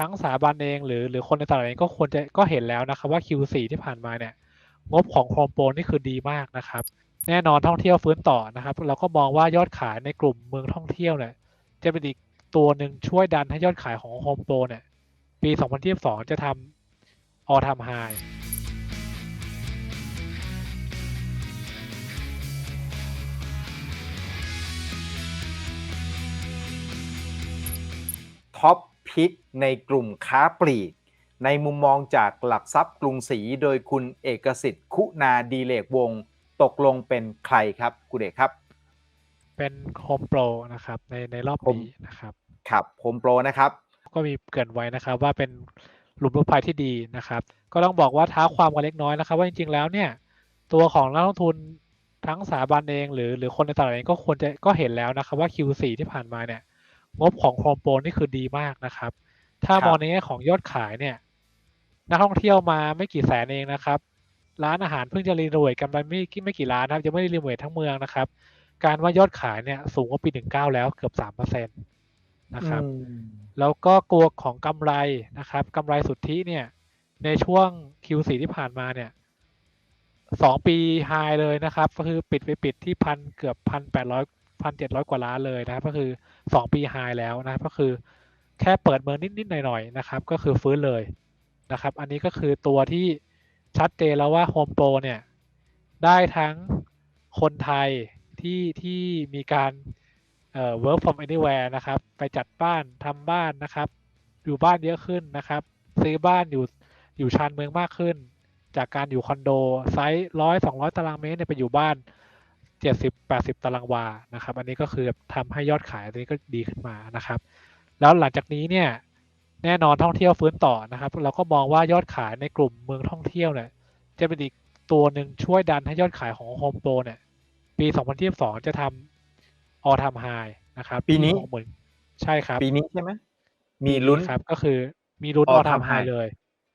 ทั้งสถาบันเองหรือหรือคนในตลาดเองก็ควรจะก็เห็นแล้วนะครับว่า Q4 ที่ผ่านมาเนี่ย งบของโครมโปนนี่คือดีมากนะครับ แน่นอนท่องเที่ยวฟื้นต่อนะครับ เราก็มองว่ายอดขายในกลุ่มเมืองท่องเที่ยวเนี่ยจะเป็นอีกตัวหนึ่งช่วยดันให้ยอดขายของโฮมโปรเนี่ย ปี 2022 จะทำ all time high ท็อป พิกในกลุ่มค้าปลีก ในมุมมองจากหลักทรัพย์กรุงศรีโดยคุณเอกสิทธิ์ คุณาดีเลกวงศ์ตกลงเป็นใครครับคุณเอกครับ เป็น Home Pro นะครับในในรอบผมปีนะครับครับโฮมโปรนะครับ ก็มีเกรินไว้นะครับว่าเป็นหลุมรูปภัยที่ดีนะครับ ก็ต้องบอกว่าท้าความกันเล็กน้อยนะครับ ว่าจริงๆแล้วเนี่ย ตัวของนักลงทุนทั้งสถาบันเองหรือหรือคนในตลาดเองก็ควรจะก็เห็นแล้วนะครับว่า Q4 ที่ผ่านมาเนี่ย งบของ Home Pro นี่คือดีมากนะครับ ถ้าครับมองในแง่ของยอดขายเนี่ยนักท่องเที่ยวมาไม่กี่แสนเองนะครับ ร้านอาหารเพิ่งจะรีโนเวทกันไปไม่กี่ไม่กี่ร้านนะครับยังไม่ได้รีโนเวททั้งเมืองนะครับ การว่ายอดขายเนี่ยสูงกว่าปี19แล้วเกือบ3%นะครับ แล้วก็กลัวของกำไรนะครับกำไรสุทธิเนี่ย ในช่วง Q4 ที่ผ่านมาเนี่ยสองปีไฮเลยนะครับ ก็คือปิดไปปิดที่พันเกือบพันแปดร้อย พันเจ็ดร้อยกว่าล้านเลยนะครับ ก็คือสองปีไฮแล้วนะครับ ก็คือแค่เปิดเมืองนิด ๆ หน่อย ๆ นะครับ ก็คือฟื้นเลยนะครับ อันนี้ก็คือตัวที่ชัดเจนแล้วว่า Home Pro เนี่ย ได้ทั้งคนไทยที่ที่มีการเอ่อ work from anywhere นะครับ ไปจัดบ้านทำบ้านนะครับ อยู่บ้านเยอะขึ้นนะครับ ซื้อบ้านอยู่อยู่ชานเมืองมากขึ้น จากการอยู่คอนโดไซส์ร้อยสองร้อยตารางเมตรเนี่ยไปอยู่บ้าน เจ็ดสิบแปดสิบตารางวานะครับ อันนี้ก็คือทำให้ยอดขายอันนี้ก็ดีขึ้นมานะครับ แล้วหลังจากนี้เนี่ยแน่นอนท่องเที่ยวฟื้นต่อนะครับ เราก็มองว่ายอดขายในกลุ่มเมืองท่องเที่ยวเนี่ยจะเป็นอีกตัวหนึ่งช่วยดันให้ยอดขายของ Home Pro เนี่ย ปี 2022 จะทำ all time high นะครับ ปีนี้ที่60,000ใช่ครับ ปีนี้ใช่ไหมมีลุ้นครับ ก็คือมีลุ้น all all time time high high เลย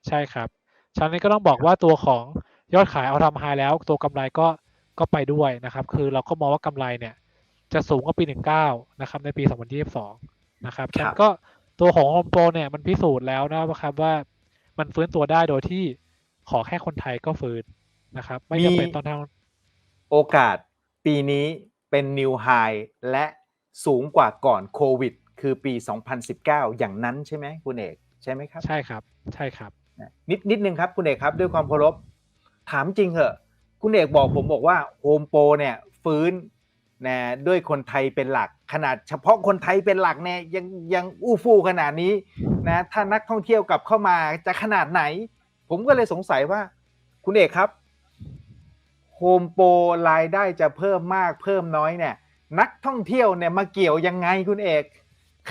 ใช่ครับฉะนั้นก็ต้องบอกว่าตัวของยอดขาย all time high แล้ว ตัวกำไรก็ ก็ไปด้วยนะครับ คือเราก็มองว่ากำไรเนี่ยจะสูงกว่าปี 19 นะครับ ในปี 2022 นะครับฉะนั้นก็ตัวของ Home Pro เนี่ยมันพิสูจน์แล้วนะครับว่ามันฟื้นตัวได้โดยที่ขอแค่คนไทยก็ฟื้นนะครับ ไม่จำเป็นต้องทำโอกาสปีนี้เป็นนิวไฮและสูงกว่าก่อนโควิด คือปี 2019 อย่างนั้นใช่ไหมคุณเอก ใช่ไหมครับ ใช่ครับ ใช่ครับ นิดนิดนึงครับคุณเอกครับ ด้วยความเคารพถามจริงเหอะ คุณเอกบอกผมบอกว่าโฮมโปรเนี่ยฟื้นนะด้วยคนไทยเป็นหลัก ขนาดเฉพาะคนไทยเป็นหลักเนี่ยยังยังอู้ฟู่ขนาดนี้นะถ้านักท่องเที่ยวกลับเข้ามาจะขนาดไหน ผมก็เลยสงสัยว่า คุณเอกครับโฮมโปรรายได้จะเพิ่มมากเพิ่มน้อยเนี่ย นักท่องเที่ยวเนี่ยมาเกี่ยวยังไงคุณเอก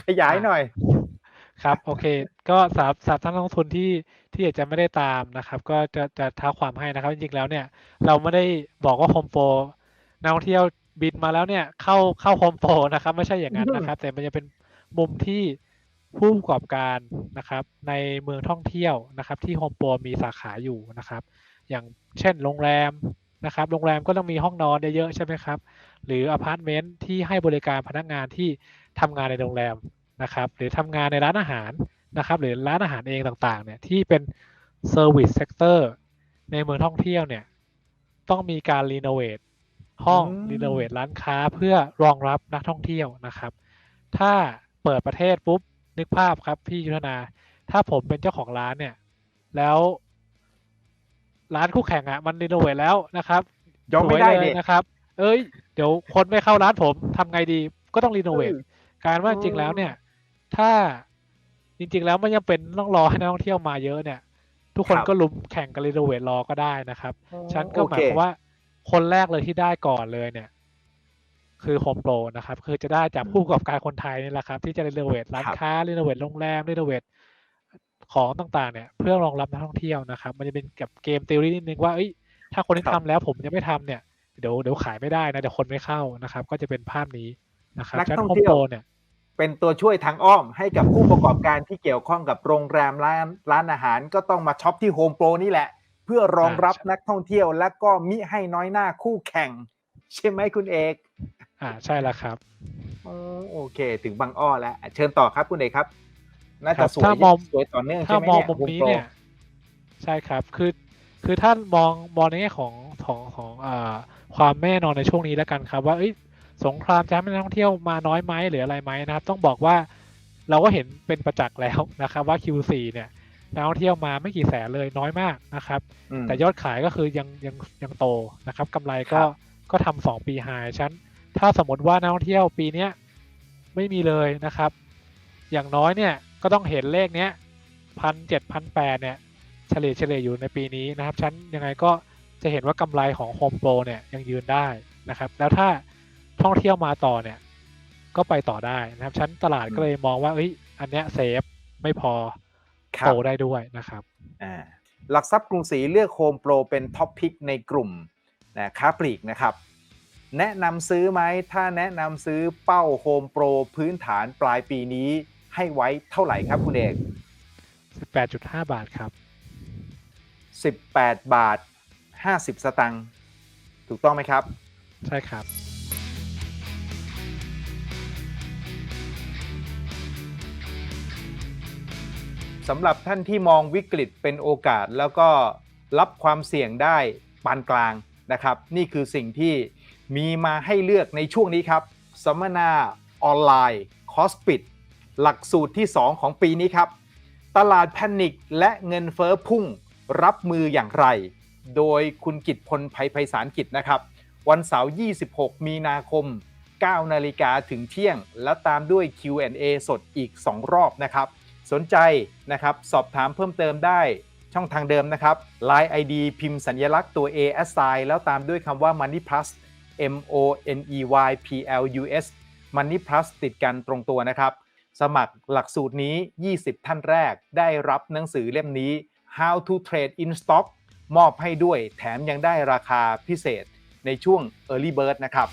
ขยายหน่อย ครับ โอเค ก็สำหรับสำหรับท่านนักลงทุนที่ที่อาจจะไม่ได้ตามนะครับ ก็จะจะท้าความให้นะครับ จริงๆแล้วเนี่ย เราไม่ได้บอกว่าโฮมโปรนักท่องเที่ยวบินมาแล้วเนี่ย เข้าเข้าโฮมโปรนะครับ ไม่ใช่อย่างนั้นนะครับ แต่มันจะเป็นมุมที่ผู้ประกอบการนะครับ ในเมืองท่องเที่ยวนะครับ ที่โฮมโปรมีสาขาอยู่นะครับ อย่างเช่นโรงแรมนะครับ โรงแรมก็ต้องมีห้องนอนเยอะๆใช่ไหมครับ หรืออพาร์ตเมนต์ที่ให้บริการพนักงานที่ทำงานในโรงแรม นะครับหรือทำงานในร้านอาหารนะครับหรือร้านอาหารเองต่างๆเนี่ยที่เป็นเซอร์วิสเซกเตอร์ในเมืองท่องเที่ยวเนี่ยต้องมีการรีโนเวทห้องอืมรีโนเวทร้านค้าเพื่อรองรับนักท่องเที่ยวนะครับ ถ้าเปิดประเทศปุ๊บนึกภาพครับพี่ยุทธนา ถ้าผมเป็นเจ้าของร้านเนี่ย แล้วร้านคู่แข่งอะมันรีโนเวทแล้วนะครับยอมไม่ได้สวยเลดิยนะครับ เอ้ย เดี๋ยวคนไม่เข้าร้านผมทำไงดีก็ต้องรีโนเวทเออการว่าจริงๆแล้วเนี่ย ถ้าจริง ๆ แล้วไม่จำเป็นต้องรอให้นักท่องเที่ยวมาเยอะเนี่ย ทุกคนครับก็ลุมแข่งกันรีโนเวทรอก็ได้นะครับฉะนันก็โอหมาเคยความว่าคนแรกเลยที่ได้ก่อนเลยเนี่ย คือโฮมโปรนะครับ คือจะได้จากผู้ประกอบการคนไทยนี่แหละครับ ที่จะรีโนเวทร้านค้ารีโนเวทโรงแรมรีโนเวทของต่างๆ เนี่ย เพื่อรองรับนักท่องเที่ยวนะครับ มันจะเป็นกับเกมติวรี่นิดนึงว่าเอ้ยถ้าคนที่ครับทำแล้วผมยังไม่ทำเนี่ยเดี๋ยวเดี๋ยวขายไม่ได้นะเดี๋ยวคนไม่เข้านะครับ ก็จะเป็นภาพนี้นะครับนักฉะท่องโฮมเที่ยโปวรเนี่ย เป็นตัวช่วยทางอ้อมให้กับผู้ประกอบการที่เกี่ยวข้องกับโรงแรมร้านร้านอาหารก็ต้องมาช็อปที่โฮมโปรนี่แหละ เพื่อรองรับอ่าใช่นักท่องเที่ยวและก็มิให้น้อยหน้าคู่แข่ง ใช่ไหมคุณเอก อ่าใช่แล้วครับอ๋อโอเค ถึงบางอ้อแล้ว เชิญต่อครับคุณเอกครับน่าครัจะบสวยถ้ามองสวยต่อเนื่องถ้าใช่ไหมมองเนี่ยมุม Home นี้ Pro เนี่ยใช่ครับคือคือถ้ามองมองในแง่ของของของอ่าความแน่นอนในช่วงนี้แล้วกันครับ ว่าเอ้ย สงครามจะให้นักท่องเที่ยวมาน้อยไหมหรืออะไรไหมนะครับ ต้องบอกว่าเราก็เห็นเป็นประจักษ์แล้วนะครับว่า Q4 เนี่ยนักท่องเที่ยวมาไม่กี่แสนเลยน้อยมากนะครับอืมแต่ยอดขายก็คือยังยังยังโตนะครับกำไรก็ครับก็ทำสองปีไฮชั้น ถ้าสมมติว่านักท่องเที่ยวปีเนี้ยไม่มีเลยนะครับ อย่างน้อยเนี่ยก็ต้องเห็นเลขเนี้ยพันเจ็ดพันแปดเนี่ยเฉลี่ยเฉลี่ยอยู่ในปีนี้นะครับชั้นยังไงก็จะเห็นว่ากำไรของ Home Pro เนี่ยยังยืนได้นะครับ แล้วถ้า ท่องเที่ยวมาต่อเนี่ย ก็ไปต่อได้นะครับ ชั้นตลาดอืมก็เลยมองว่าเอ้ย อันเนี้ยเซฟไม่พอครัโตบได้ด้วยนะครับอ่าหลักทรัพย์กรุงศรีเลือกโฮมโปรเป็นท็อปพิกในกลุ่มนะค้าปลีกนะครับ แนะนำซื้อไหมถ้าแนะนำซื้อเป้าโฮมโปรพื้นฐานปลายปีนี้ให้ไว้เท่าไหร่ครับคุณเอก 18.5 บาทครับ 18 บาท 50 สตังค์ถูกต้องไหมครับ ใช่ครับ สำหรับท่านที่มองวิกฤตเป็นโอกาส แล้วก็รับความเสี่ยงได้ปานกลางนะครับ นี่คือสิ่งที่มีมาให้เลือกในช่วงนี้ครับสัมมนาออนไลน์คอสปิดหลักสูตรที่ 2 ของปีนี้ครับ ตลาดแพนิคและเงินเฟอ้อพุ่งรับมืออย่างไร โดยคุณกิตพลภัยไพศาลกิจนะครับ วันเสาร์ 26 มีนาคม 9 นาฬิกาถึงเที่ยง แล้วตามด้วย Q&A สดอีก 2 รอบนะครับ สนใจนะครับสอบถามเพิ่มเติมได้ช่องทางเดิมนะครับ Line ID พิมพ์สัญลักษณ์ตัว A S I แล้วตามด้วยคำว่า Money Plus M O N E Y P L U S Money Plus ติดกันตรงตัวนะครับ สมัครหลักสูตรนี้ 20 ท่านแรกได้รับหนังสือเล่มนี้ How to Trade in Stock มอบให้ด้วยแถมยังได้ราคาพิเศษในช่วง Early Bird นะครับ